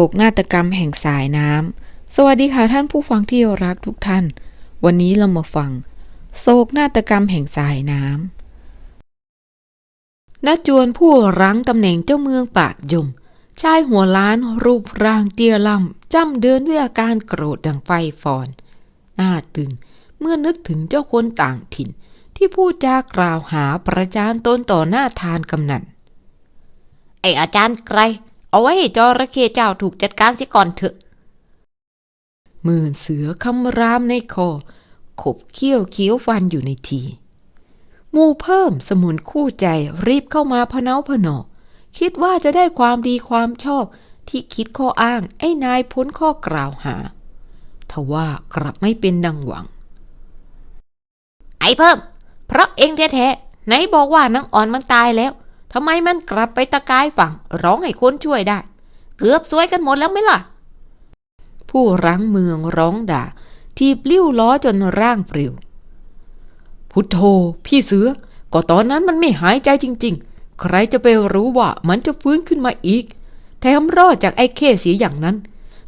โศกนาฏกรรมแห่งสายน้ำ สวัสดีค่ะท่านผู้ฟังที่รักทุกท่าน วันนี้เรามาฟัง โศกนาฏกรรมแห่งสายน้ำณจวนผู้รั้งตำแหน่งเจ้าเมืองปากยม ชายหัวล้านรูปร่างเตี้ยล่ำจำเดินด้วยอาการโกรธดังไฟฟอน หน้าตึงเมื่อนึกถึงเจ้าคนต่างถิ่น ที่พูดจากล่าวหาประจานตนต่อหน้าทานกำนันไออาจารย์ไกร เอาไว้ให้จระเข้เจ้าถูกจัดการเสิก่อนเถอะ หมื่นเสือคำรามในคอ ขบเขี้ยวเคี้ยวฟันอยู่ในที มูเพิ่มสมุนคู่ใจรีบเข้ามาพเนาพนอ คิดว่าจะได้ความดีความชอบที่คิดข้ออ้างไอ้นายพ้นข้อกล่าวหา ทว่ากลับไม่เป็นดังหวัง ไอเพิ่ม เพราะเองแท้ๆไหนบอกว่านางอ่อนมันตายแล้ว ทำไมมันกลับไปตะกายฝั่ง ร้องให้คนช่วยได้ เกือบสวยกันหมดแล้วไหมล่ะ ผู้รั้งเมืองร้องด่า ทีบลิ้วล้อจนร่างปลิว พุทโธ พี่เสือ ก็ตอนนั้นมันไม่หายใจจริง ๆ ใครจะไปรู้ว่ามันจะฟื้นขึ้นมาอีก แถมรอดจากไอ้เคเสียอย่างนั้น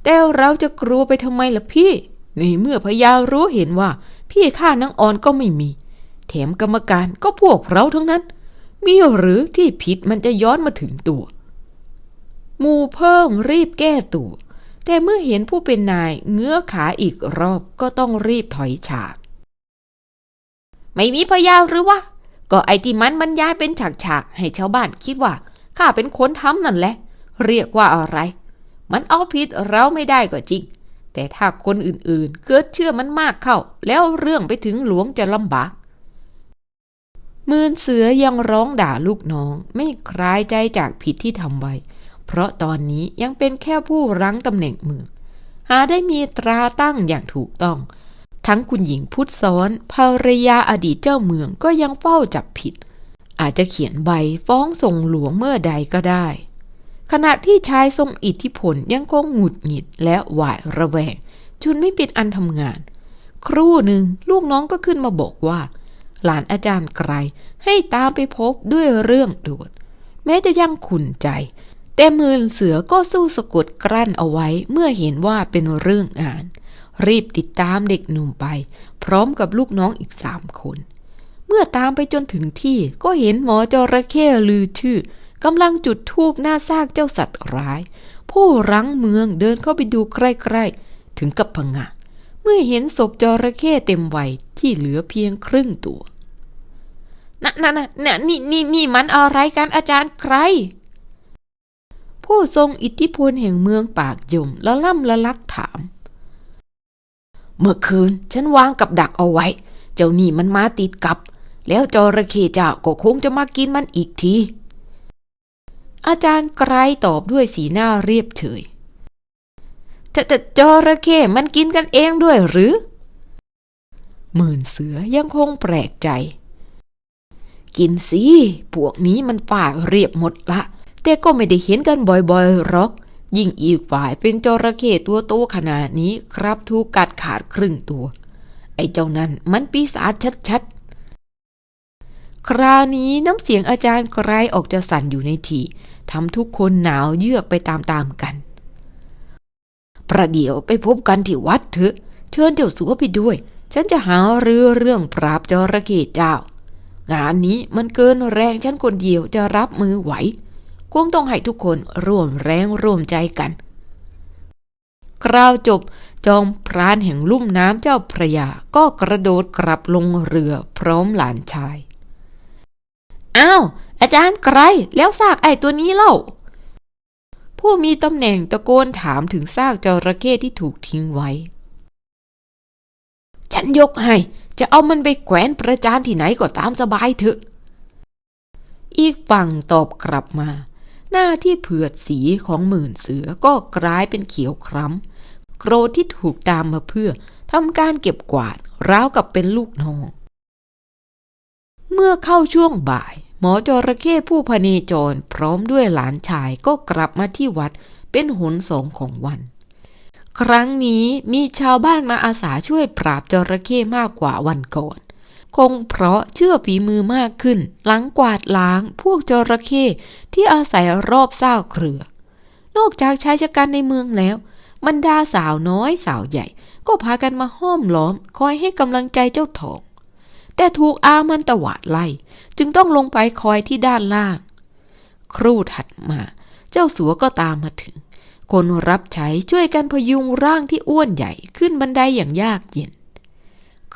แต่เราจะกลัวไปทำไมล่ะพี่ในเมื่อพญารู้เห็นว่า พี่ฆ่านางอ่อนก็ไม่มี แถมกรรมการก็พวกเราทั้งนั้น มีหรือที่ผิดมันจะย้อนมาถึงตัว มูเพิ่มรีบแก้ตัว แต่เมื่อเห็นผู้เป็นนายเงื้อขาอีกรอบก็ต้องรีบถอยฉาก ไม่มีพยาหรือวะ ก็ไอที่มันบรรยายเป็นฉากๆให้ชาวบ้านคิดว่า ข้าเป็นคนทำนั่นแหละ เรียกว่าอะไร มันเอาผิดเราไม่ได้ก็จริง แต่ถ้าคนอื่นๆ เกิดเชื่อมันมากเข้า แล้วเรื่องไปถึงหลวงจะลำบาก มื่นเสือยังร้องด่าลูกน้อง ไม่คลายใจจากผิดที่ทำไว้ เพราะตอนนี้ยังเป็นแค่ผู้รั้งตำแหน่งเมือง หาได้มีตราตั้งอย่างถูกต้อง ทั้งคุณหญิงพุทธซ้อนภรรยาอดีตเจ้าเมืองก็ยังเฝ้าจับผิด อาจจะเขียนใบฟ้องส่งหลวงเมื่อใดก็ได้ ขณะที่ชายทรงอิทธิพลยังคงหงุดหงิดและหวาดระแวงจนไม่เป็นอันทำงาน ครู่หนึ่งลูกน้องก็ขึ้นมาบอกว่า หลานอาจารย์ไกรให้ตามไปพบด้วยเรื่องด่วนแม้จะยังขุนใจ แต่มือเสือก็สู้สะกดกลั้นเอาไว้เมื่อเห็นว่าเป็นเรื่องงาน รีบติดตามเด็กหนุ่มไป พร้อมกับลูกน้องอีกสามคน เมื่อตามไปจนถึงที่ก็เห็นหมอจระเข้ลือชื่อกำลังจุดธูปหน้าซากเจ้าสัตว์ร้าย ผู้รั้งเมืองเดินเข้าไปดูใกล้ๆ ถึงกับพงะ เมื่อเห็นศพจระเข้เต็มวัยที่เหลือเพียงครึ่งตัวนั่นนั่นนั่นนี่นี่นี่มันอะไรกันอาจารย์ใคร ผู้ทรงอิทธิพลแห่งเมืองปากยมละล่ำละลักถาม เมื่อคืนฉันวางกับดักเอาไว้ เจ้านี่มันมาติดกับ แล้วจระเข้จ้าก็คงจะมากินมันอีกที อาจารย์ไกรตอบด้วยสีหน้าเรียบเฉย แต่แต่จระเข้มันกินกันเองด้วยหรือ หมื่นเสือยังคงแปลกใจ กินสิ พวกนี้มันฝ่าเรียบหมดละ แต่ก็ไม่ได้เห็นกันบ่อยๆหรอก ยิ่งอีกฝ่ายเป็นจระเข้ตัวโตขนาดนี้ครับถูกกัดขาดครึ่งตัว ไอ้เจ้านั้นมันปีศาจชัดๆ คราวนี้น้ำเสียงอาจารย์ไกรออกจะสั่นอยู่ในทีทำทุกคนหนาวเยือกไปตามๆกัน ประเดี๋ยวไปพบกันที่วัดเถอะ เชิญเจ้าสัวไปด้วย ฉันจะหาเรือเรื่องปราบจระเข้เจ้า งานนี้มันเกินแรงฉันคนเดียวจะรับมือไหวคงต้องให้ทุกคนร่วมแรงร่วมใจกัน คราวจบจอมพรานแห่งลุ่มน้ำเจ้าพระยาก็กระโดดกลับลงเรือพร้อมหลานชาย อ้าว อาจารย์ไกรแล้วซากไอตัวนี้เล่า ผู้มีตำแหน่งตะโกนถามถึงซากจระเข้ที่ถูกทิ้งไว้ ฉันยกให้ จะเอามันไปแขวนประจานที่ไหนก็ตามสบายเถอะ อีกฝั่งตอบกลับมา หน้าที่เผือดสีของหมื่นเสือก็กลายเป็นเขียวคล้ำโกรธที่ถูกตามมาเพื่อทำการเก็บกวาดราวกับเป็นลูกน้อง เมื่อเข้าช่วงบ่าย หมอจระเข้ผู้พเนจรพร้อมด้วยหลานชายก็กลับมาที่วัดเป็นหนสองของวัน ครั้งนี้มีชาวบ้านมาอาสาช่วยปราบจระเข้มากกว่าวันก่อน คงเพราะเชื่อฝีมือมากขึ้น หลังกวาดล้างพวกจระเข้ที่อาศัยรอบซาเครือ นอกจากชายชะกันในเมืองแล้วบรรดาสาวน้อยสาวใหญ่ ก็พากันมาห้อมล้อมคอยให้กำลังใจเจ้าทอง แต่ถูกอามันตวาดไล่ จึงต้องลงไปคอยที่ด้านล่าง ครู่ถัดมา เจ้าสัวก็ตามมาถึง คนรับใช้ช่วยกันพยุงร่างที่อ้วนใหญ่ขึ้นบันไดอย่างยากเย็น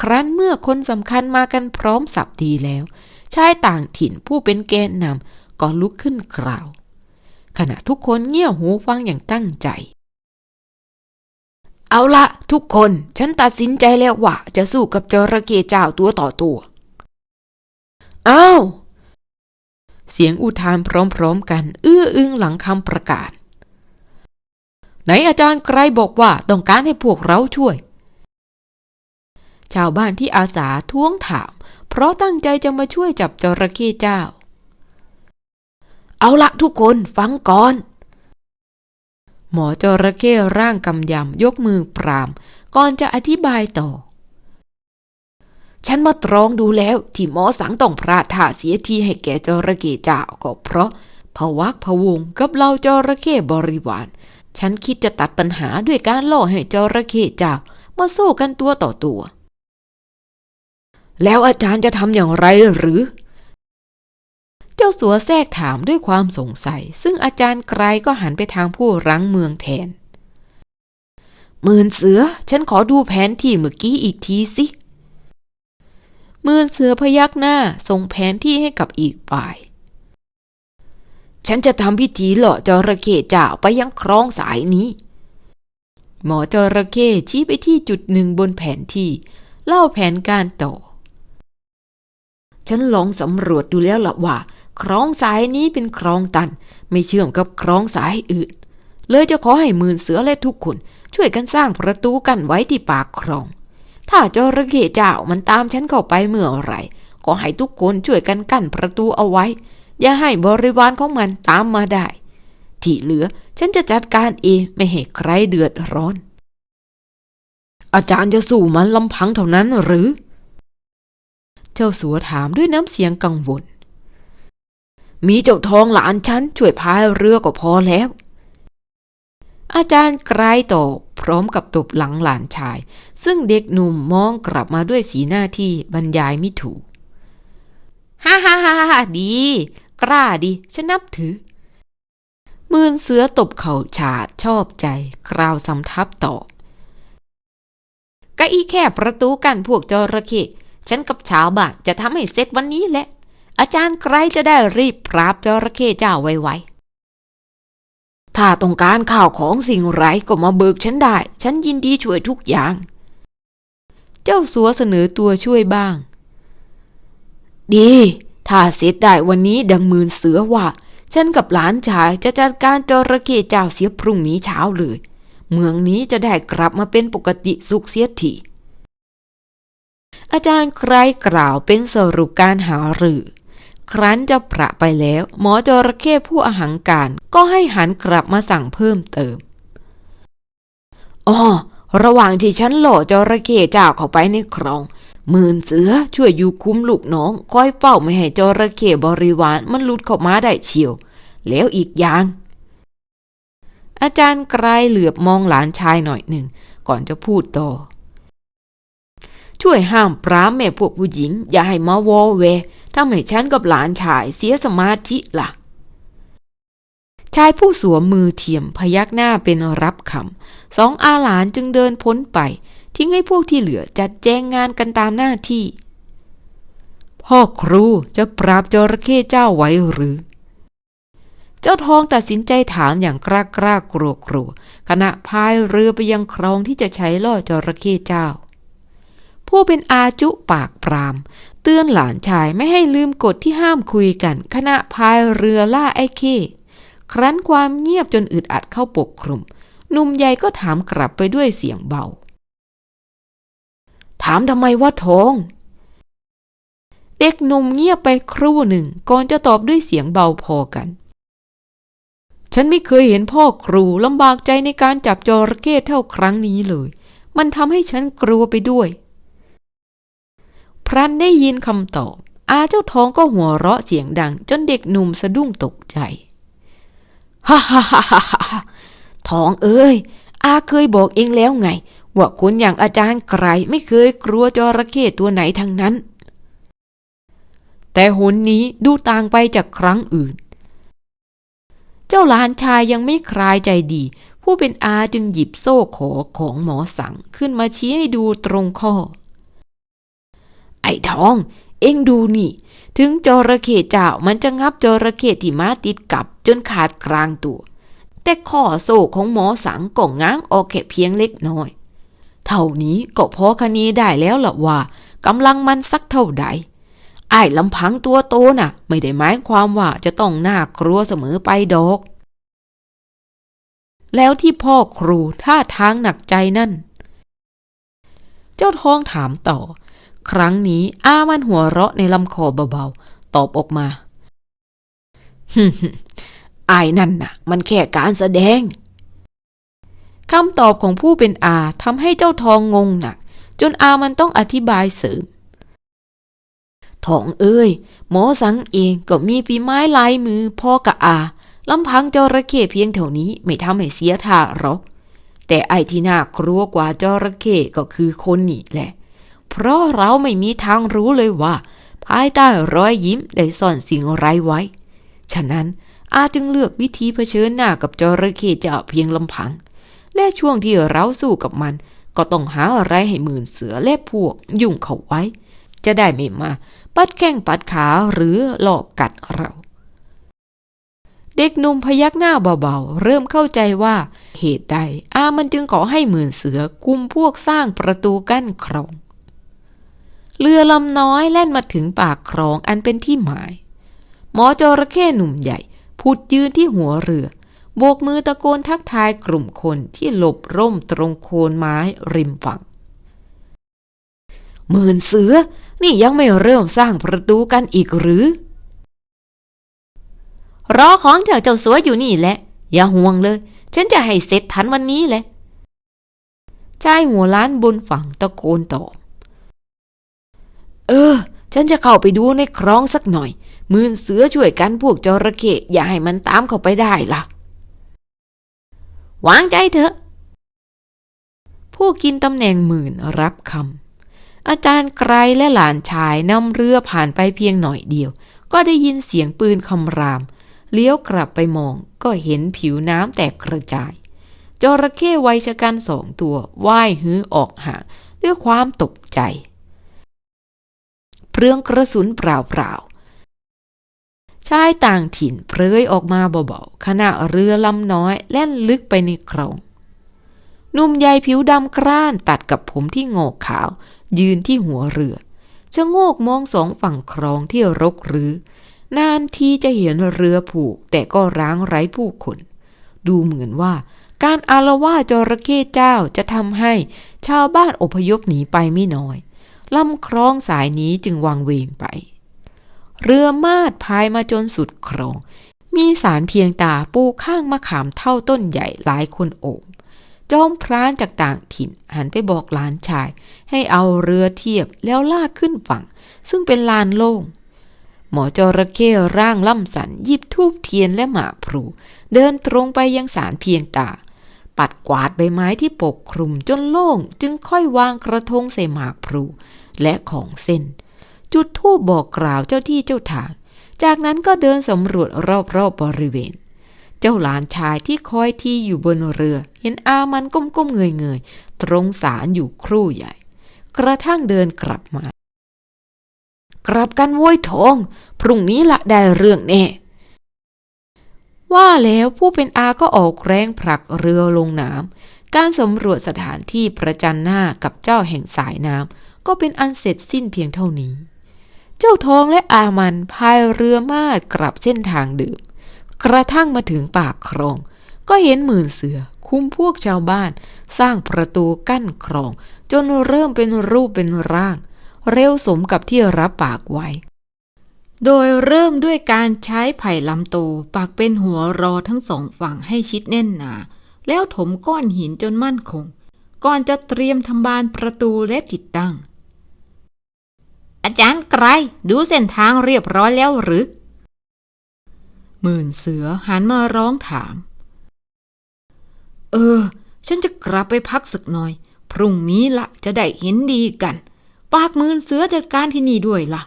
ครั้นเมื่อคนสำคัญมากันพร้อมสับดีแล้ว ชายต่างถิ่นผู้เป็นแกนนำก็ลุกขึ้นกล่าว ขณะทุกคนเงี่ยหูฟังอย่างตั้งใจ เอาละทุกคนฉันตัดสินใจแล้วว่าจะสู้กับจระเข้เจ้าตัวต่อตัวอ้าว เสียงอุทานพร้อมๆกัน เอื้ออึงหลังคำประกาศ ไหนอาจารย์ไกรบอกว่าต้องการให้พวกเราช่วย ชาวบ้านที่อาสาท้วงถาม เพราะตั้งใจจะมาช่วยจับจระเข้เจ้า เอาละทุกคนฟังก่อน หมอจระเข้ร่างกำยำยกมือปราม ก่อนจะอธิบายต่อ ฉันมาตรองดูแล้วที่หมอสังต้องพระท่าเสียทีให้แก่จระเข้เจ้าก็เพราะพวักพะวงกับเราจระเข้บริวาร ฉันคิดจะตัดปัญหาด้วยการล่อให้จระเข้เจ้ามาสู้กันตัวต่อตัว แล้วอาจารย์จะทำอย่างไรหรือ เจ้าสัวแทรกถามด้วยความสงสัย ซึ่งอาจารย์ไกรก็หันไปทางผู้รั้งเมืองแทนหมื่นเสือ ฉันขอดูแผนที่เมื่อกี้อีกทีสิหมื่นเสือพยักหน้าส่งแผนที่ให้กับอีกฝ่าย ฉันจะทำพิธีหล่อจระเข้เจ้าไปยังคลองสายนี้ หมอจระเข้ชี้ไปที่จุดหนึ่งบนแผนที่ เล่าแผนการต่อ ฉันลองสำรวจดูแล้วละว่า คลองสายนี้เป็นคลองตัน ไม่เชื่อมกับคลองสายอื่น เลยจะขอให้หมื่นเสือและทุกคน ช่วยกันสร้างประตูกั้นไว้ที่ปากคลอง ถ้าจระเข้เจ้ามันตามฉันเข้าไปเมื่อไหรก็ให้ทุกคนช่วยกันกั้นประตูเอาไว้ อย่าให้บริวารของมันตามมาได้ ที่เหลือฉันจะจัดการเองไม่ให้ใครเดือดร้อน อาจารย์จะสู้มันลำพังเท่านั้นหรือ เจ้าสัวถามด้วยน้ำเสียงกังวล มีเจ้าทองหลานฉันช่วยพายเรือก็พอแล้ว อาจารย์ไกรตอบพร้อมกับตบหลังหลานชาย ซึ่งเด็กหนุ่มมองกลับมาด้วยสีหน้าที่บรรยายไม่ถูก ฮ่าฮ่าฮ่าฮ่าดี กล้าดีฉันนับถือ มืนเสือตบเข่าฉาดชอบใจกราวสำทับต่อก็อีแค่ประตูกันพวกจระเข้ฉันกับชาวบ้านจะทำให้เสร็จวันนี้แหละ อาจารย์ไกรจะได้รีบปราบจระเข้เจ้าไวๆ ถ้าต้องการข่าวของสิ่งไรก็มาเบิกฉันได้ ฉันยินดีช่วยทุกอย่าง เจ้าสัวเสนอตัวช่วยบ้าง ดี ถ้าเสร็จได้วันนี้ดังมืนเสือว่าฉันกับหลานชายจะจัดการจระเข้เจ้าเสียพรุ่งนี้เช้าเลย เมืองนี้จะได้กลับมาเป็นปกติสุขเสียทีอาจารย์ใครกล่าวเป็นสรุปการหารือ ครั้นจะประไปแล้ว หมอจระเข้ผู้อหังการก็ให้หันกลับมาสั่งเพิ่มเติมอ๋อระหว่างที่ฉันหล่อจระเข้เจ้าเข้าไปในคลองหมื่นเสือช่วยอยู่คุ้มลูกน้องคอยเฝ้าไม่ให้จระเข้บริวารมันหลุดเข้ามาได้เชียว แล้วอีกอย่าง อาจารย์ไกรเหลือบมองหลานชายหน่อยหนึ่ง ก่อนจะพูดต่อ ช่วยห้ามปรามแม่พวกผู้หญิง อย่าให้มาวอเวทำให้ฉันกับหลานชายเสียสมาธิล่ะ ชายผู้สวมมือเทียมพยักหน้าเป็นรับคำสองอาหลานจึงเดินพ้นไป ทิ้งให้พวกที่เหลือจัดแจงงานกันตามหน้าที่ พ่อครูจะปราบจระเข้เจ้าไว้หรือเจ้าทองตัดสินใจถามอย่างกล้ากล้ากลัวกลัวขณะพายเรือไปยังคลองที่จะใช้ล่อจระเข้เจ้า ผู้เป็นอาจุปากปราม เตือนหลานชายไม่ให้ลืมกฎที่ห้ามคุยกันขณะพายเรือล่าไอ้เข้ครั้นความเงียบจนอึดอัดเข้าปกคลุมหนุ่มใหญ่ก็ถามกลับไปด้วยเสียงเบา ถามทำไมว่าทอง เด็กหนุ่มเงียบไปครู่หนึ่งก่อนจะตอบด้วยเสียงเบาพอกัน ฉันไม่เคยเห็นพ่อครูลำบากใจในการจับจระเข้เท่าครั้งนี้เลย มันทำให้ฉันกลัวไปด้วย พรันได้ยินคำตอบ อาเจ้าทองก็หัวเราะเสียงดัง จนเด็กหนุ่มสะดุ้งตกใจฮ่าฮ่าฮ่าฮ่าทองเอ้ย อาเคยบอกเองแล้วไง ว่าคนอย่างอาจารย์ไกรไม่เคยกลัวจระเข้ตัวไหนทั้งนั้น แต่หนนี้ดูต่างไปจากครั้งอื่น เจ้าหลานชายยังไม่คลายใจดี ผู้เป็นอาจึงหยิบโซ่ขอของหมอสังขึ้นมาชี้ให้ดูตรงข้อ ไอ้ทอง เอ็งดูนี่ ถึงจระเข้เจ้ามันจะงับจระเข้ที่มาติดกับจนขาดกลางตัว แต่ข้อโซ่ของหมอสังก็ง้างออกแค่เพียงเล็กน้อย เท่านี้ก็พอคะเนได้แล้วล่ะว่ากำลังมันสักเท่าใดไอ้ลำพังตัวโตน่ะ ไม่ได้หมายความว่าจะต้องน่ากลัวเสมอไปดอก แล้วที่พ่อครูท่าทางหนักใจนั่น เจ้าทองถามต่อ ครั้งนี้อามันหัวเราะในลำคอเบาๆ ตอบออกมาฮึมๆไอ้นั่นน่ะ มันแค่การแสดงคำตอบของผู้เป็นอาทำให้เจ้าทองงงหนัก จนอามันต้องอธิบายเสริมทองเอ้ย หมอสังเองก็มีปีไม้ลายมือพ่อกับอาลำพังจระเข้เพียงเท่านี้ไม่ทำให้เสียท่าหรอก แต่ไอ้ที่น่ากลัวกว่าจระเข้ก็คือคนนี่แหละ เพราะเราไม่มีทางรู้เลยว่า ภายใต้รอยยิ้มได้ซ่อนสิ่งไรไว้ ฉะนั้นอาจึงเลือกวิธีเผชิญหน้ากับจระเข้เจ้าเพียงลำพัง และช่วงที่เราสู้กับมัน ก็ต้องหาอะไรให้หมื่นเสือและพวกยุ่งเขาไว้ จะได้ไม่มา ปัดแข้งปัดขาหรือหลอกกัดเรา เด็กหนุ่มพยักหน้าเบาๆ เริ่มเข้าใจว่าเหตุใดอามันจึงขอให้หมื่นเสือคุมพวกสร้างประตูกั้นคลอง เรือลำน้อยแล่นมาถึงปากคลองอันเป็นที่หมาย หมอจระเข้หนุ่มใหญ่ผุดยืนที่หัวเรือโบกมือตะโกนทักทายกลุ่มคนที่หลบร่มตรงโคนไม้ริมฝั่งหมื่นเสือ นี่ยังไม่เริ่มสร้างประตูกันอีกหรือ รอของจากเจ้าสัวอยู่นี่แหละ อย่าห่วงเลย ฉันจะให้เสร็จทันวันนี้แหละชายหัวล้านบนฝั่งตะโกนตอบ เออ ฉันจะเข้าไปดูในคลองสักหน่อย มือเสือช่วยกันพวกจระเข้อย่าให้มันตามเข้าไปได้ล่ะ วางใจเถอะ ผู้กินตำแหน่งหมื่นรับคำอาจารย์ไกรและหลานชายนำเรือผ่านไปเพียงหน่อยเดียว ก็ได้ยินเสียงปืนคำราม เลี้ยวกลับไปมองก็เห็นผิวน้ำแตกกระจายจระเข้วัยชะกันสองตัวว่ายฮื้อออกห่างด้วยความตกใจ เปลืองกระสุนเปล่าๆชายต่างถิ่นเพลยออกมาเบาๆขณะเรือลำน้อยแล่นลึกไปในคลองหนุ่มใหญ่ผิวดำกร้านตัดกับผมที่โงกขาว ยืนที่หัวเรือจะโงกมองสองฝั่งคลองที่รกรื้อนานทีจะเห็นเรือผูก แต่ก็ร้างไร้ผู้คน ดูเหมือนว่า การอารวาจระเข้เจ้าจะทำให้ชาวบ้านอพยพหนีไปไม่น้อย ลำคลองสายนี้จึงวางเวงไป เรือมาดพายมาจนสุดคลอง มีสารเพียงตาปูข้างมะขามเท่าต้นใหญ่หลายคนโอบจอมพรานจากต่างถิ่นหันไปบอกหลานชาย ให้เอาเรือเทียบแล้วลากขึ้นฝั่ง ซึ่งเป็นลานโล่ง หมอจระเข้ร่างล่ำสันหยิบทูบเทียนและหมากพลูเดินตรงไปยังสารเพียงตา ปัดกวาดใบไม้ที่ปกคลุมจนโล่งจึงค่อยวางกระทงใส่หมากพลูและของเส้น จุดทูบบอกกล่าวเจ้าที่เจ้าทาง จากนั้นก็เดินสำรวจรอบๆบบริเวณ เจ้าหลานชายที่คอยที่อยู่บนเรือ เห็นอามันก้มๆเงยๆตรงสารอยู่ครู่ใหญ่ กระทั่งเดินกลับมา กลับกันโว้ยทอง พรุ่งนี้ละได้เรื่องแน่ ว่าแล้วผู้เป็นอาก็ออกแรงผลักเรือลงน้ำการสำรวจสถานที่ประจันหน้ากับเจ้าแห่งสายน้ำก็เป็นอันเสร็จสิ้นเพียงเท่านี้ เจ้าทองและอามันพายเรือมาดกลับเส้นทางเดิมกระทั่งมาถึงปากคลอง ก็เห็นหมื่นเสือคุ้มพวกชาวบ้าน สร้างประตูกั้นคลอง จนเริ่มเป็นรูปเป็นร่าง เร็วสมกับที่รับปากไว้ โดยเริ่มด้วยการใช้ไผ่ลำโตปักเป็นหัวรอทั้งสองฝั่งให้ชิดแน่นหนา แล้วถมก้อนหินจนมั่นคง ก่อนจะเตรียมทำบานประตูและติดตั้ง อาจารย์ไกรดูเส้นทางเรียบร้อยแล้วหรือ หมื่นเสือหันมาร้องถาม เออ ฉันจะกลับไปพักสักหน่อย พรุ่งนี้ละจะได้เห็นดีกัน ปากมือเสือจัดการที่นี่ด้วยล่ะ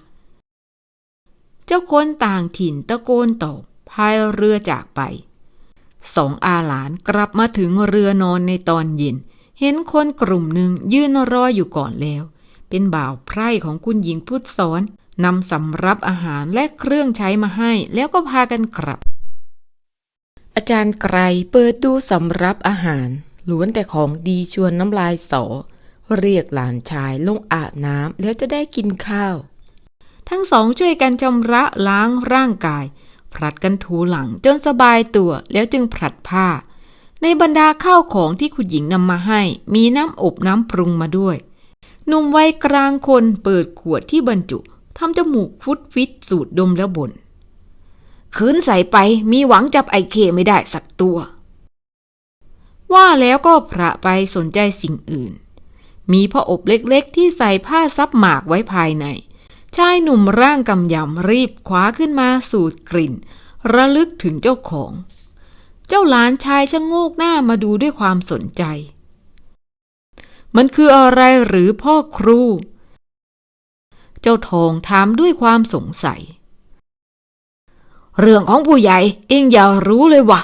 เจ้าคนต่างถิ่นตะโกนตอบพายเรือจากไป สองอาหลานกลับมาถึงเรือนอนในตอนเย็น เห็นคนกลุ่มหนึ่งยืนรออยู่ก่อนแล้ว เป็นบ่าวไพร่ของคุณหญิงพุทธสอนนำสำรับอาหารและเครื่องใช้มาให้แล้วก็พากันกลับ อาจารย์ไกรเปิดดูสำรับอาหารล้วนแต่ของดีชวนน้ำลายสอ เรียกหลานชายลงอาบน้ำแล้วจะได้กินข้าว ทั้งสองช่วยกันชำระล้างร่างกาย ผลัดกันถูหลังจนสบายตัวแล้วจึงผลัดผ้า ในบรรดาข้าวของที่คุณหญิงนำมาให้ มีน้ำอบน้ำปรุงมาด้วยหนุ่มวัยกลางคนเปิดขวดที่บรรจุทำจมูกฟุดฟิตสูดดมแล้วบน่นคืนใส่ไปมีหวังจับไอเคไม่ได้สักตัว ว่าแล้วก็พระไปสนใจสิ่งอื่น มีพ่ออบเล็กๆ ที่ใส่ผ้าซับหมากไว้ภายใน ชายหนุ่มร่างกำยำรีบคว้าขึ้นมาสูดกลิ่น ระลึกถึงเจ้าของ เจ้าหลานชายชะโงกหน้ามาดูด้วยความสนใจ มันคืออะไรหรือพ่อครู เจ้าทองถามด้วยความสงสัย เรื่องของผู้ใหญ่เองอย่ารู้เลยวะ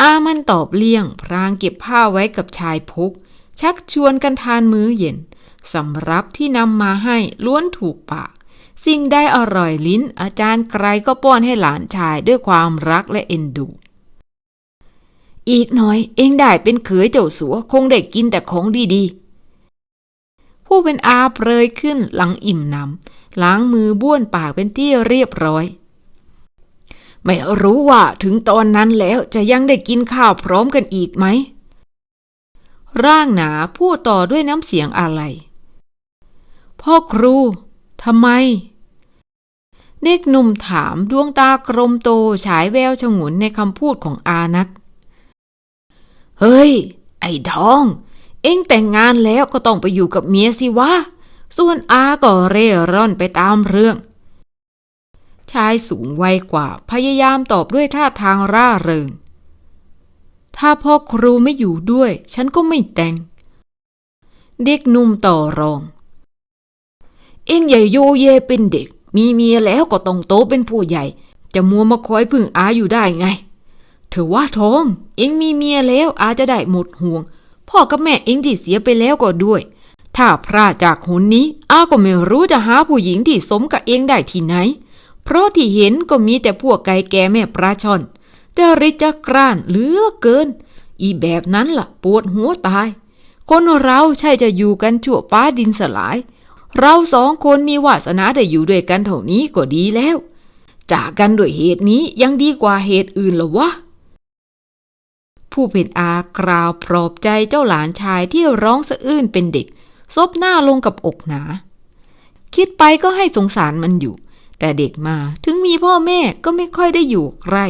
อามันตอบเลี่ยง พรางเก็บผ้าไว้กับชายพุก ชักชวนกันทานมื้อเย็น สำรับที่นำมาให้ล้วนถูกปาก สิ่งได้อร่อยลิ้น อาจารย์ไกรก็ป้อนให้หลานชายด้วยความรักและเอ็นดู อีกหน่อยเองได้เป็นเขยเจ้าสัวคงได้กินแต่ของดีๆ ผู้เป็นอาเปรยขึ้นหลังอิ่มน้ำล้างมือบ้วนปากเป็นที่เรียบร้อยไม่รู้ว่าถึงตอนนั้นแล้วจะยังได้กินข้าวพร้อมกันอีกไหม ร่างหนาพูดต่อด้วยน้ำเสียงอะไร พ่อครูทำไม เด็กหนุ่มถามดวงตากรมโตฉายแววฉงนในคำพูดของอานัก เฮ้ย ไอ้ทอง เอ็งแต่งงานแล้วก็ต้องไปอยู่กับเมียสิวะ ส่วนอาก็เร่ร่อนไปตามเรื่อง ชายสูงวัยกว่าพยายามตอบด้วยท่าทางร่าเริง ถ้าพ่อครูไม่อยู่ด้วย ฉันก็ไม่แต่ง เด็กหนุ่มต่อรอง เอ็งอย่โยเยเป็นเด็ก มีเมียแล้วก็ต้องโตเป็นผู้ใหญ่ จะมัวมาคอยพึ่งอาอยู่ได้ไง เธอว่าทอง เองมีเมียแล้วอาจะได้หมดห่วง พ่อกับแม่เองที่เสียไปแล้วก็ด้วย ถ้าพลาดจากหนนี้ อาก็ไม่รู้จะหาผู้หญิงที่สมกับเองได้ที่ไหน เพราะที่เห็นก็มีแต่พวกไก่แก่แม่ปลาช่อนจะริจะกร้านเหลือเกิน อีแบบนั้นล่ะ ปวดหัวตาย คนเราใช่จะอยู่กันชั่วฟ้าดินสลาย เราสองคนมีวาสนาได้อยู่ด้วยกันเท่านี้ก็ดีแล้ว จากกันด้วยเหตุนี้ยังดีกว่าเหตุอื่นหรอวะ ผู้เป็นอากล่าวปลอบใจเจ้าหลานชายที่ร้องสะอื้นเป็นเด็ก ซบหน้าลงกับอกหนา คิดไปก็ให้สงสารมันอยู่ แต่เด็กมาถึงมีพ่อแม่ก็ไม่ค่อยได้อยู่ใกล้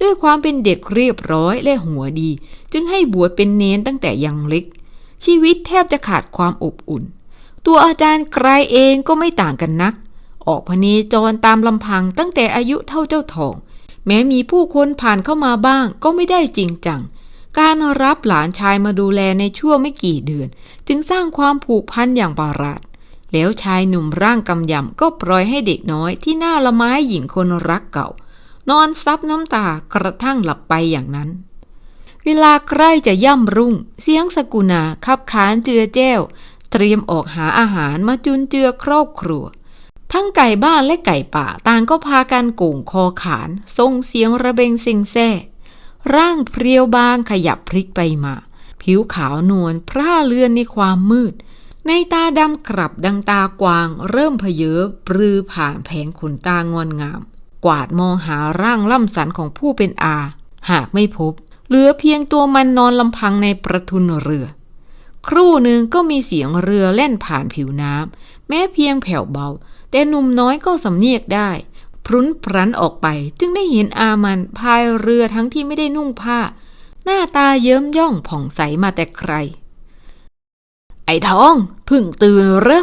ด้วยความเป็นเด็กเรียบร้อยและหัวดี จึงให้บวชเป็นเนนตั้งแต่ยังเล็ก ชีวิตแทบจะขาดความอบอุ่น ตัวอาจารย์ไกรเองก็ไม่ต่างกันนัก ออกพเนจรตามลำพังตั้งแต่อายุเท่าเจ้าทอง แม้มีผู้คนผ่านเข้ามาบ้างก็ไม่ได้จริงจัง การรับหลานชายมาดูแลในช่วงไม่กี่เดือน จึงสร้างความผูกพันอย่างปราดแล้วชายหนุ่มร่างกำยำก็ปล่อยให้เด็กน้อยที่หน้าละไม้หญิงคนรักเก่า นอนซับน้ำตากระทั่งหลับไปอย่างนั้น เวลาใกล้จะย่ำรุ่ง เสียงสกุณาขับขานเจือแจ้ว เตรียมออกหาอาหารมาจุนเจือครอบครัว ทั้งไก่บ้านและไก่ป่าต่างก็พากันโก่งคอขานส่งเสียงระเบงเซ็งแซ่ร่างเพรียวบางขยับพลิกไปมา ผิวขาวนวลพร่าเลือนในความมืด ในตาดำกรับดังตากวาง เริ่มเพเยอปรือผ่านแผงขนตางอนงาม กวาดมองหาร่างล่ำสันของผู้เป็นอา หากไม่พบ เหลือเพียงตัวมันนอนลำพังในประทุนเรือ ครู่หนึ่งก็มีเสียงเรือเล่นผ่านผิวน้ำแม้เพียงแผ่วเบา แต่หนุ่มน้อยก็สำเนียกได้ พรุนพรันออกไป จึงได้เห็นอามันพายเรือทั้งที่ไม่ได้นุ่งผ้า หน้าตาเยิ้มย่องผ่องใสมาแต่ใคร ไอ้ทองพึ่งตื่นเหรอ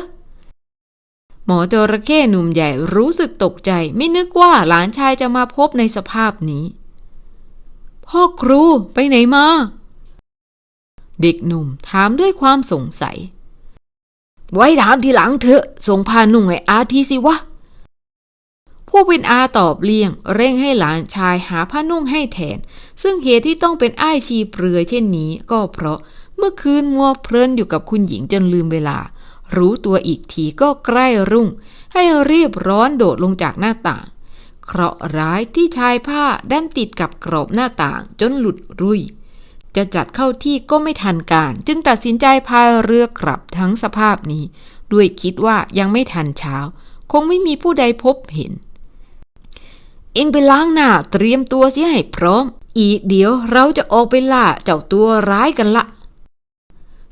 หมอจระเข้หนุ่มใหญ่รู้สึกตกใจ ไม่นึกว่าหลานชายจะมาพบในสภาพนี้ พ่อครูไปไหนมา เด็กหนุ่มถามด้วยความสงสัย ไว้ถามทีหลังเถอะส่งพานุ่งไอ้อาทีสิวะ ผู้เป็นอาตอบเลี่ยง เร่งให้หลานชายหาผ้านุ่งให้แทน ซึ่งเหตุที่ต้องเป็นอ้ายชีเปลือยเช่นนี้ ก็เพราะเมื่อคืนมัวเพลินอยู่กับคุณหญิงจนลืมเวลา รู้ตัวอีกทีก็ใกล้รุ่ง ให้รีบร้อนโดดลงจากหน้าต่างเคราะห์ร้ายที่ชายผ้าด้านติดกับกรอบหน้าต่างจนหลุดรุ่ย จะจัดเข้าที่ก็ไม่ทันการ จึงตัดสินใจพายเรือกลับทั้งสภาพนี้ ด้วยคิดว่ายังไม่ทันเช้า คงไม่มีผู้ใดพบเห็น เอ็งไปล้างหน้าเตรียมตัวเสียให้พร้อม อีกเดี๋ยวเราจะออกไปล่าเจ้าตัวร้ายกันละ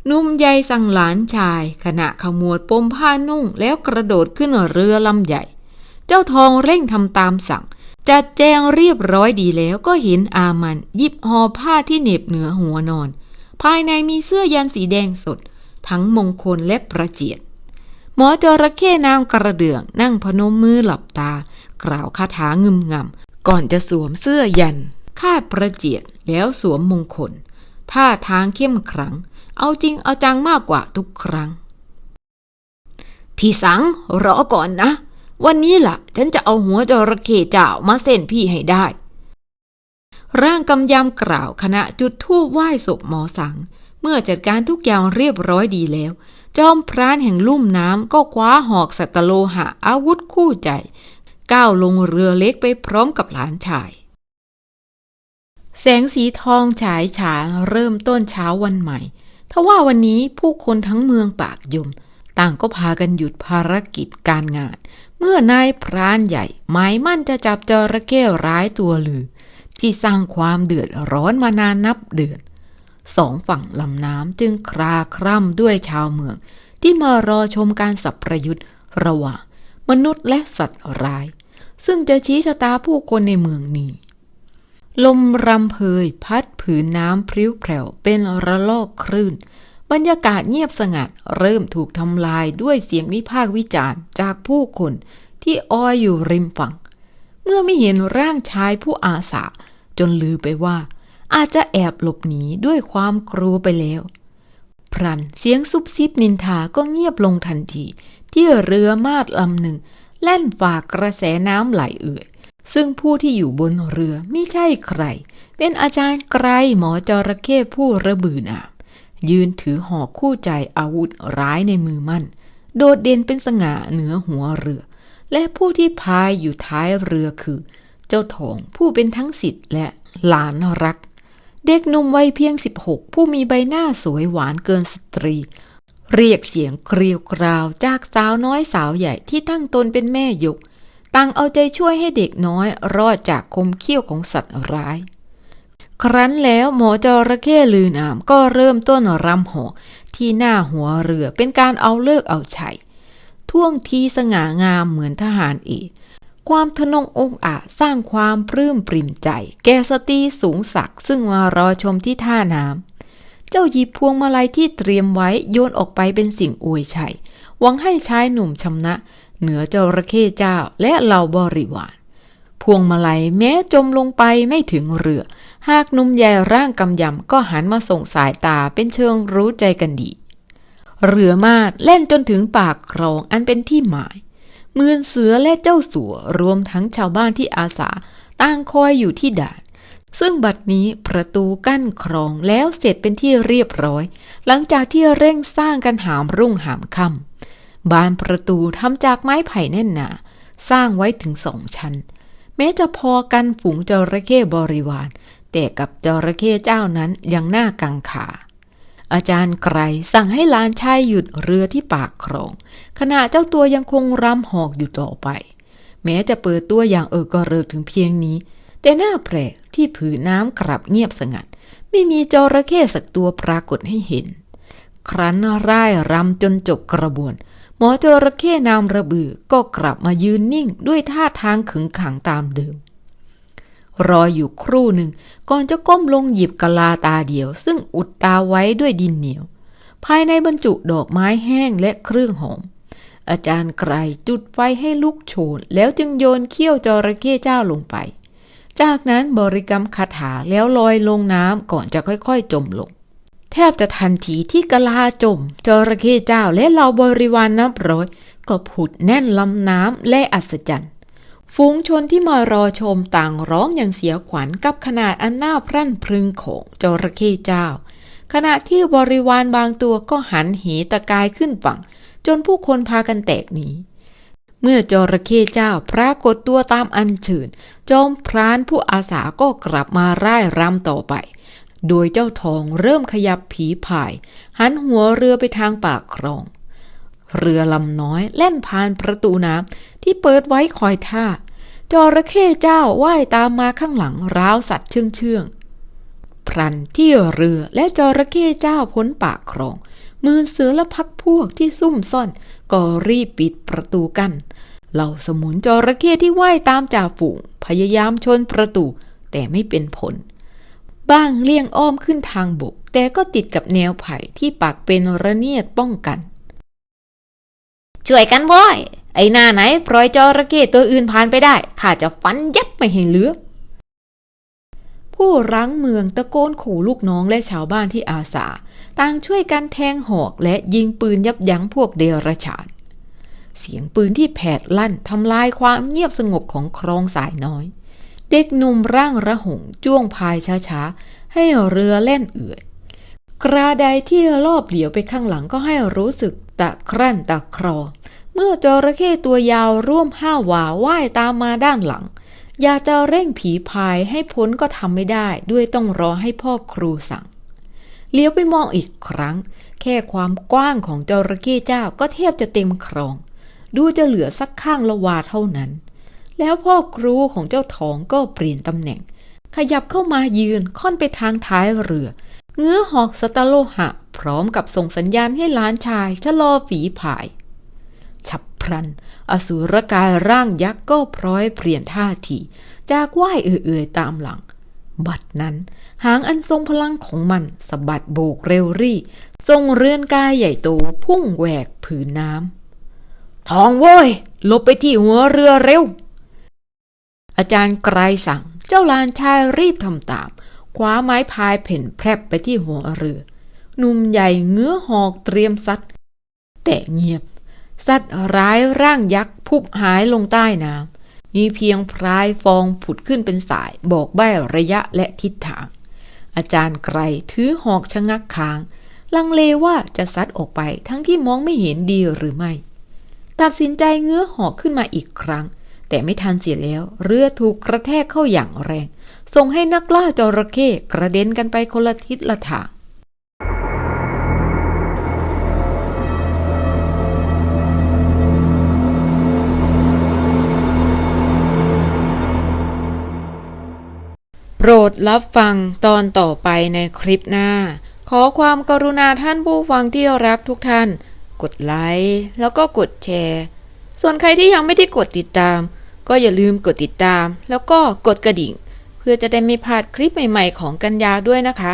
นุ่มใหญ่สั่งหลานชาย ขณะขมวดปมผ้านุ่งแล้วกระโดดขึ้นเรือลำใหญ่ เจ้าทองเร่งทำตามสั่ง จัดแจงเรียบร้อยดีแล้วก็เห็นอามันหยิบห่อผ้าที่เหน็บเหนือหัวนอน ภายในมีเสื้อยันสีแดงสด ทั้งมงคลและประเจียดหมอจระเข้นางกระเดื่องนั่งพนมมือหลับตา กล่าวคาถางึมงำก่อนจะสวมเสื้อยันคาดประเจียดแล้วสวมมงคลท่าทางเข้มขรัง เอาจริงเอาจังมากกว่าทุกครั้ง พี่สังรอก่อนนะ วันนี้ล่ะ ฉันจะเอาหัวจระเข้เจ้ามาเส้นพี่ให้ได้ ร่างกำยำกล่าวขณะจุดธูปไหว้ศพหมอสัง เมื่อจัดการทุกอย่างเรียบร้อยดีแล้ว จอมพรานแห่งลุ่มน้ำก็คว้าหอกสัตโลหะอาวุธคู่ใจ ก้าวลงเรือเล็กไปพร้อมกับหลานชาย แสงสีทองฉายฉานเริ่มต้นเช้าวันใหม่ทว่าวันนี้ผู้คนทั้งเมืองปากยม ต่างก็พากันหยุดภารกิจการงาน เมื่อนายพรานใหญ่หมายมั่นจะจับจระเข้ร้ายตัวลือ ที่สร้างความเดือดร้อนมานานนับเดือนสองฝั่งลำน้ำจึงคราคร่ำด้วยชาวเมือง ที่มารอชมการสับประยุทธ์ระหว่างมนุษย์และสัตว์ร้าย ซึ่งจะชี้ชะตาผู้คนในเมืองนี้ ลมรำเพยพัดผืนน้ำพริ้วแผ่วเป็นระลอกคลื่น บรรยากาศเงียบสงัดเริ่มถูกทำลายด้วยเสียงวิพากษ์วิจารณ์จากผู้คนที่อ้อยอยู่ริมฝั่ง เมื่อไม่เห็นร่างชายผู้อาสาจนลือไปว่า อาจจะแอบหลบหนีด้วยความกลัวไปแล้ว พรันเสียงซุบซิบนินทาก็เงียบลงทันที ที่เรือมาดลำหนึ่ง แล่นฝ่ากระแสน้ำไหลเอื่อยซึ่งผู้ที่อยู่บนเรือไม่ใช่ใคร เป็นอาจารย์ไกรหมอจระเข้ผู้ระบือนาม ยืนถือหอกคู่ใจอาวุธร้ายในมือมั่น โดดเด่นเป็นสง่าเหนือหัวเรือ และผู้ที่พายอยู่ท้ายเรือคือ เจ้าทองผู้เป็นทั้งสิทธิ์และหลานรัก เด็กหนุ่มวัยเพียง 16 ผู้มีใบหน้าสวยหวานเกินสตรี เรียกเสียงเกรียวกราวจากสาวน้อยสาวใหญ่ที่ตั้งตนเป็นแม่ยกต่างเอาใจช่วยให้เด็กน้อยรอดจากคมเขี้ยวของสัตว์ร้าย ครั้นแล้วหมอจระเข้ลือนามก็เริ่มต้นรำหอกที่หน้าหัวเรือเป็นการเอาเลิกเอาชัยท่วงทีสง่างามเหมือนทหารเอกความทะนงองอาจสร้างความปลื้มปริ่มใจ แก่สตรีสูงศักดิ์ซึ่งมารอชมที่ท่าน้ำเจ้าหยิบพวงมาลัยที่เตรียมไว้โยนออกไปเป็นสิ่งอวยชัย หวังให้ชายหนุ่มชำนะ เหนือเจ้าระเข้เจ้าและเหล่าบริวาร พวงมาลัยแม้จมลงไปไม่ถึงเรือ หากนุ่มใหญ่ร่างกำยำก็หันมาส่งสายตาเป็นเชิงรู้ใจกันดี เรือมาดเล่นจนถึงปากคลองอันเป็นที่หมายเมือนเสือและเจ้าสัวรวมทั้งชาวบ้านที่อาสาต่างคอยอยู่ที่ด่านซึ่งบัดนี้ประตูกั้นคลองแล้วเสร็จเป็นที่เรียบร้อย หลังจากที่เร่งสร้างกันหามรุ่งหามค่ำบานประตูทำจากไม้ไผ่แน่นหนา สร้างไว้ถึงสองชั้น แม้จะพอกันฝูงจระเข้บริวาร แต่กับจระเข้เจ้านั้นยังน่ากังขา อาจารย์ไกรสั่งให้ลานชายหยุดเรือที่ปากคลอง ขณะเจ้าตัวยังคงรำหอกอยู่ต่อไป แม้จะเปิดตัวอย่างเออกระเริกถึงเพียงนี้ แต่หน่าแปลกที่ผืนน้ำกลับเงียบสงัด ไม่มีจระเข้สักตัวปรากฏให้เห็น ครั้นร่ายรำจนจบกระบวน หมอจระเข้นามระบือก็กลับมายืนนิ่งด้วยท่าทางขึงขังตามเดิม รออยู่ครู่หนึ่ง ก่อนจะก้มลงหยิบกะลาตาเดียว ซึ่งอุดตาไว้ด้วยดินเหนียว ภายในบรรจุดอกไม้แห้งและเครื่องหอม อาจารย์ไกรจุดไฟให้ลุกโชน แล้วจึงโยนเขี้ยวจระเข้เจ้าลงไป จากนั้นบริกรรมคาถาแล้วลอยลงน้ำก่อนจะค่อยๆจมลง แทบจะทันทีที่กะลาจม จระเข้เจ้าและเหล่าบริวารนนับร้อย ก็ผุดแน่นลำน้ำและอัศจรรย์ ฝูงชนที่มารอชมต่างร้องอย่างเสียขวัญกับขนาดอันน่าพรั่นพรึงของจระเข้เจ้า ขณะที่บริวารบางตัวก็หันเหตะกายขึ้นฝั่ง จนผู้คนพากันแตกหนีเมื่อจระเข้เจ้าปรากฏตัวตามอัญเชิญจอมพรานผู้อาสาก็กลับมาร่ายรำต่อไป โดยเจ้าทองเริ่มขยับผีพาย หันหัวเรือไปทางปากคลอง เรือลำน้อยแล่นผ่านประตูน้ำที่เปิดไว้คอยท่า จระเข้เจ้าว่ายตามมาข้างหลังราวสัตว์เชื่องเชื่องพรันที่เรือและจระเข้เจ้าพ้นปากคลอง มือเสือและพักพวกที่ซุ่มซ่อน ก็รีบปิดประตูกัน้นเหล่าสมุนจระเข้ที่ว่ายตามจ่าฝูงพยายามชนประตู แต่ไม่เป็นผล บ้างเลี่ยงอ้อมขึ้นทางบก แต่ก็ติดกับแนวไผ่ที่ปักเป็นระเนียดป้องกัน ช่วยกันบ่อย ไอ้หน้าไหนปล่อยจระเข้ตัวอื่นผ่านไปได้ ข้าจะฟันยับไม่ให้เหลือ ผู้รั้งเมืองตะโกนขู่ลูกน้องและชาวบ้านที่อาสา ต่างช่วยกันแทงหอกและยิงปืนยับยั้งพวกเดรัจฉาน เสียงปืนที่แผดลั่นทำลายความเงียบสงบของคลองสายน้อย เด็กหนุ่มร่างระหงจ้วงพายช้าๆ ให้เรือแล่นเอื่อยกระไดที่รอบเหลียวไปข้างหลังก็ให้รู้สึก ตะครั่นตะครอ เมื่อจระเข้ตัวยาวร่วมห้าวาว่ายตามมาด้านหลัง อยากจะเร่งผีพายให้พ้นก็ทำไม่ได้ ด้วยต้องรอให้พ่อครูสั่ง เลี้ยวไปมองอีกครั้ง แค่ความกว้างของจระเข้เจ้าก็แทบจะเต็มคลอง ดูจะเหลือสักข้างละวาเท่านั้น แล้วพ่อครูของเจ้าทองก็เปลี่ยนตำแหน่ง ขยับเข้ามายืนค่อนไปทางท้ายเรือ เงื้อหอกสตโลหะ พร้อมกับส่งสัญญาณให้หลานชายชะลอฝีผาย ฉับพลัน อสูรกายร่างยักษ์ก็พร้อยเปลี่ยนท่าที จากว่ายเอื่อยๆตามหลัง บัดนั้น หางอันทรงพลังของมันสะบัดโบกเร็วรี่ทรงเรือนกายใหญ่โตพุ่งแหวกผืนน้ำทองโว้ยลบไปที่หัวเรือเร็ว อาจารย์ไกรสั่งเจ้าลานชายรีบทำตาม คว้าไม้พายเพ่นแพรบไปที่หัวเรือ หนุ่มใหญ่เงื้อหอกเตรียมซัดแต่เงียบ สัตว์ร้ายร่างยักษ์พุบหายลงใต้น้ำมีเพียงพรายฟองผุดขึ้นเป็นสายบอกใบ้ระยะและทิศทาง อาจารย์ไกรถือหอกชะงักค้าง ลังเลว่าจะซัดออกไปทั้งที่มองไม่เห็นดีหรือไม่ ตัดสินใจเงื้อหอกขึ้นมาอีกครั้ง แต่ไม่ทันเสียแล้ว เรือถูกกระแทกเข้าอย่างแรง ส่งให้นักล่าจระเข้กระเด็นกันไปคนละทิศละทางโปรดรับฟังตอนต่อไปในคลิปหน้า ขอความกรุณาท่านผู้ฟังที่รักทุกท่าน กดไลค์แล้วก็กดแชร์ ส่วนใครที่ยังไม่ได้กดติดตาม ก็อย่าลืมกดติดตาม แล้วก็กดกระดิ่ง พื่อจะได้ไม่พลาดคลิปใหม่ ๆ ของกัญญาด้วยนะคะ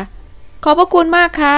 ขอบพระคุณมากค่ะ